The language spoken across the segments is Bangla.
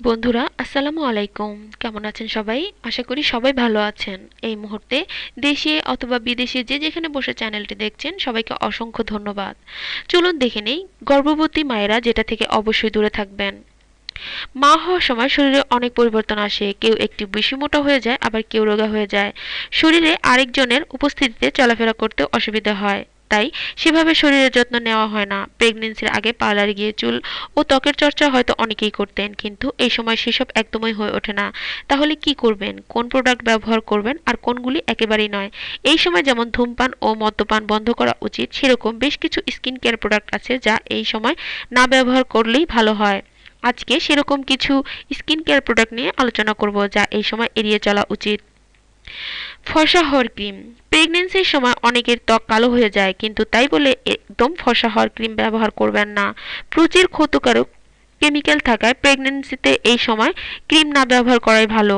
বন্ধুরা, আসসালামু আলাইকুম। কেমন আছেন সবাই? আশা করি সবাই ভালো আছেন। এই মুহূর্তে দেশে অথবা বিদেশে যে যেখানে বসে চ্যানেলটি দেখছেন, সবাইকে অসংখ্য ধন্যবাদ। চলুন দেখে নেই, গর্ভবতী মায়েরা যেটা থেকে অবশ্যই দূরে থাকবেন। মা হওয়ার সময় শরীরে অনেক পরিবর্তন আসে। কেউ একটু বেশি মোটা হয়ে যায়, আবার কেউ রোগা হয়ে যায়। শরীরে আরেকজনের উপস্থিতিতে চলাফেরা করতে অসুবিধা হয়। তাই সেভাবে শরীরের যত্ন নেওয়া হয় না। প্রেগনেন্সির আগে পার্লারে গিয়ে চুল ও ত্বকের চর্চা হয়তো অনেকেই করতেন, কিন্তু এই সময় সেসব একদমই হয়ে ওঠে না। তাহলে কি করবেন? কোন প্রোডাক্ট ব্যবহার করবেন আর কোনগুলি একেবারেই নয়? এই সময় যেমন ধূমপান ও মদ্যপান বন্ধ করা উচিত, সেরকম বেশ কিছু স্কিন কেয়ার প্রোডাক্ট আছে যা এই সময় না ব্যবহার করলেই ভালো হয়। আজকে সেরকম কিছু স্কিন কেয়ার প্রোডাক্ট নিয়ে আলোচনা করব যা এই সময় এড়িয়ে চলা উচিত। ফর্সা হওয়ার ক্রিম। প্রেগনেন্সির সময় অনেকের ত্বক কালো হয়ে যায়, কিন্তু তাই বলে একদম ফর্সা হওয়ার ক্রিম ব্যবহার করবেন না। প্রচুর ক্ষতিকারক কেমিক্যাল থাকায় প্রেগনেন্সিতে এই সময় ক্রিম না ব্যবহার করাই ভালো।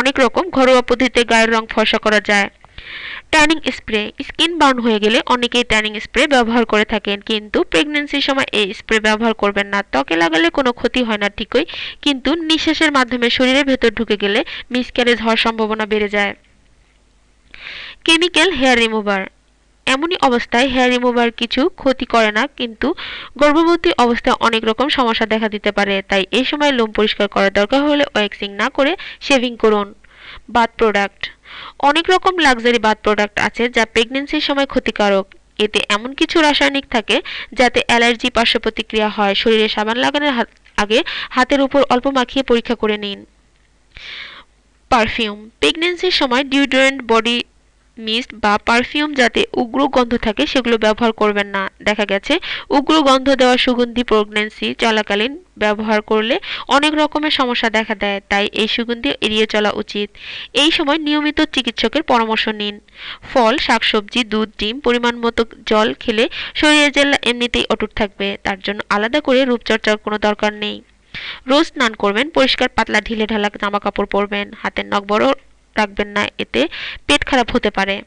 অনেক রকম ঘরোয়া পদ্ধতিতে গায়ের রং ফর্সা করা যায়। ট্যানিং স্প্রে স্কিন বার্ন হয়ে গেলে অনেকেই ট্যানিং স্প্রে ব্যবহার করে থাকেন, কিন্তু প্রেগনেন্সির সময় এই স্প্রে ব্যবহার করবেন না। ত্বকে লাগালে কোনো ক্ষতি হয় না ঠিকই, কিন্তু নিঃশ্বাসের মাধ্যমে শরীরের ভেতর ঢুকে গেলে মিসক্যারেজ হওয়ার সম্ভাবনা বেড়ে যায়। Chemical hair remover. এমনই অবস্থায় হেয়ার রিমুভার কিছু ক্ষতি করে না, কিন্তু গর্ভবতী অবস্থায় অনেক রকম সমস্যা দেখা দিতে পারে, তাই এই সময় লোম পরিষ্কার করার দরকার হলে ওয়াক্সিং না করে শেভিং করুন। বাথ প্রোডাক্ট অনেক রকম লাক্সারি বাথ প্রোডাক্ট আছে যা প্রেগনেন্সির সময় ক্ষতিকারক। এতে এমন কিছু রাসায়নিক থাকে যাতে অ্যালার্জি পার্শ্ব প্রতিক্রিয়া হয়, শরীরে সাবান লাগানোর আগে হাতের উপর অল্প মাখিয়ে পরীক্ষা করে নিন। পারফিউম প্রেগনেন্সির সময় ডিওডোরেন্ট বডি মিস্ট বা পারফিউম যাতে উগ্র গন্ধ থাকে সেগুলো ব্যবহার করবেন না। দেখা গেছে, উগ্র গন্ধ দেওয়া সুগন্ধি প্রেগনেন্সি চলাকালীন ব্যবহার করলে অনেক রকমের সমস্যা দেখা দেয়, তাই এই সুগন্ধি এড়িয়ে চলা উচিত। এই সময় নিয়মিত চিকিৎসকের পরামর্শ নিন। ফল, শাকসবজি, দুধ, ডিম, পরিমাণ মতো জল খেলে শরীরের জেলা এমনিতেই অটুট থাকবে, তার জন্য আলাদা করে রূপচর্চার কোনো দরকার নেই। রোজ স্নান করবেন, পরিষ্কার পাতলা ঢিলে ঢালা জামা কাপড় পরবেন, হাতের নখ বড় রাখবেন না, এতে পেট খারাপ হতে পারে।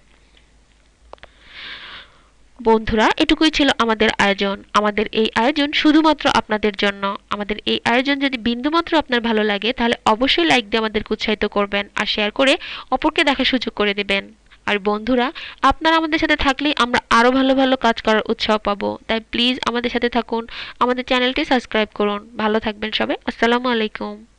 বন্ধুরা, এটুকুই ছিল আমাদের আয়োজন। আমাদের এই আয়োজন শুধুমাত্র আপনাদের জন্য। আমাদের এই আয়োজন যদি বিন্দুমাত্র আপনার ভালো লাগে, তাহলে অবশ্যই লাইক দিয়ে আমাদেরকে উৎসাহিত করবেন আর শেয়ার করে অপরকে দেখার সুযোগ করে দেবেন। আর বন্ধুরা, আপনারা আমাদের সাথে থাকলেই আমরা আরও ভালো ভালো কাজ করার উৎসাহ পাবো। তাই প্লিজ আমাদের সাথে থাকুন। আমাদের চ্যানেলটি সাবস্ক্রাইব করুন। ভালো থাকবেন সবাই। আসসালামু আলাইকুম।